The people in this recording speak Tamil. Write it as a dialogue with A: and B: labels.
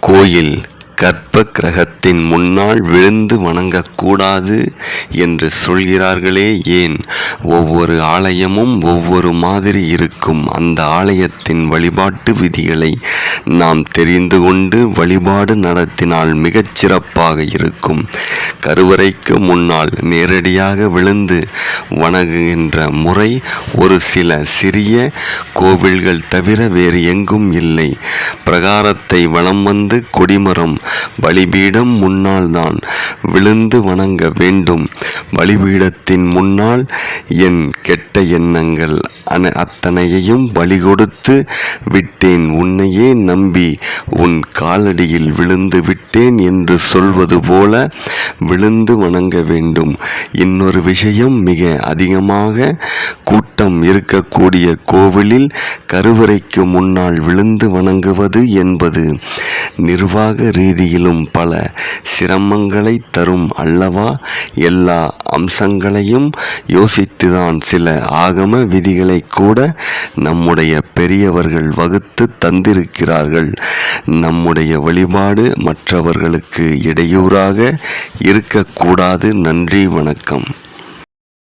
A: கோயில் கர்ப்ப கிரகத்தின் முன்னால் விழுந்து வணங்கக்கூடாது என்று சொல்கிறார்களே ஏன்? ஒவ்வொரு ஆலயமும் ஒவ்வொரு மாதிரி இருக்கும். அந்த ஆலயத்தின் வழிபாட்டு விதிகளை நாம் தெரிந்து கொண்டு வழிபாடு நடத்தினால் மிகச்சிறப்பாக இருக்கும். கருவறைக்கு முன்னால் நேரடியாக விழுந்து வணங்குகின்ற முறை ஒரு சில சிறிய கோவில்கள் தவிர வேறு எங்கும் இல்லை. பிரகாரத்தை வலம் வந்து கொடிமரம் பலிபீடம் முன்னால் தான் விழுந்து வணங்க வேண்டும். பலிபீடத்தின் முன்னால் என் கெட்ட எண்ணங்கள் அன அத்தனையையும் பலி கொடுத்து விட்டேன். உன்னையே நம்பி உன் காலடியில் விழுந்து விட்டேன் என்று சொல்வது போல விழுந்து வணங்க வேண்டும். இன்னொரு விஷயம் மிக அதிகமாக கூட்டம் இருக்கக்கூடிய கோவிலில் கருவறைக்கு முன்னால் விழுந்து வணங்குவது என்பது. நிர்வாக ரீதியிலும் பல சிரமங்களை தரும் அல்லவா? எல்லா அம்சங்களையும் யோசித்துதான் சில ஆகம விதிகளை கூட நம்முடைய பெரியவர்கள் வகுத்து தந்திருக்கிறார்கள். நம்முடைய வழிபாடு மற்றவர்களுக்கு இடையூறாக இருக்கக்கூடாது. நன்றி வணக்கம்.